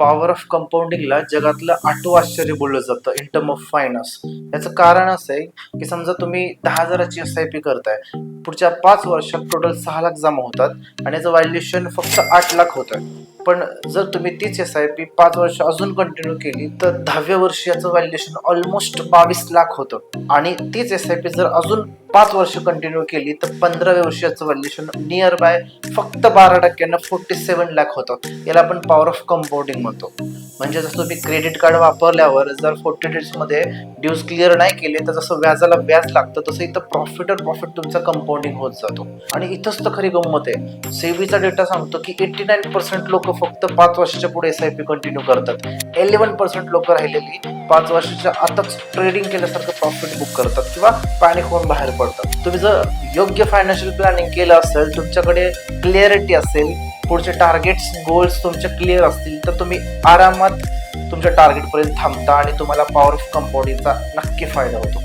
Power of कंपाऊंडिंगला जगातलं आठवं आश्चर्य बोललं जातं इन टर्म ऑफ फायनान्स याचं कारण असं आहे की समजा तुम्ही दहा हजाराची एस आय पी करताय पुढच्या पाच वर्षात टोटल सहा लाख जमा होतात आणि याचं व्हॅल्युएशन फक्त आठ लाख होतं पण जर तुम्ही तीच एस आय पी पाच वर्ष अजून कंटिन्यू केली तर दहाव्या वर्षी याचं व्हॅल्युएशन ऑलमोस्ट बावीस लाख होतं. आणि तीच एस आय पी जर अजून पाच वर्ष कंटिन्यू केली तर पंधराव्या वर्षाचं व्हॅल्युएशन नियर बाय फक्त बारा टक्क्यानं फोर्टी सेवन लॅक होतं. याला आपण पॉवर ऑफ कंपाऊंडिंग म्हणतो. म्हणजे जसं तुम्ही क्रेडिट कार्ड वापरल्यावर जर फोर्टी डेजमध्ये ड्यूज क्लिअर नाही केले तर जसं व्याजाला व्याज लागतं तसं इथं प्रॉफिट और प्रॉफिट तुमचा कंपाऊंडिंग होत जातो. आणि इथंच तर खरी गंमत आहे. सेबीचा डेटा सांगतो की एट्टी नाईन पर्सेंट लोक फक्त पाच वर्षाच्या पुढे एस आय पी कंटिन्यू करतात. एलेवन पर्सेंट लोक राहिलेली पाच वर्षाच्या आताच ट्रेडिंग केल्यासारखं प्रॉफिट बुक करतात. किंवा पॅनिक होऊन बाहेर पडतं तुम्ही जर योग्य फायनान्शियल प्लॅनिंग केलं असेल तुमच्याकडे क्लिअरिटी असेल पुढचे टार्गेट्स गोल्स तुमचे क्लिअर असतील तर तुम्ही आरामात तुमच्या टार्गेटपर्यंत थांबता आणि तुम्हाला पॉवर ऑफ कंपाऊंडिंगचा नक्की फायदा होतो.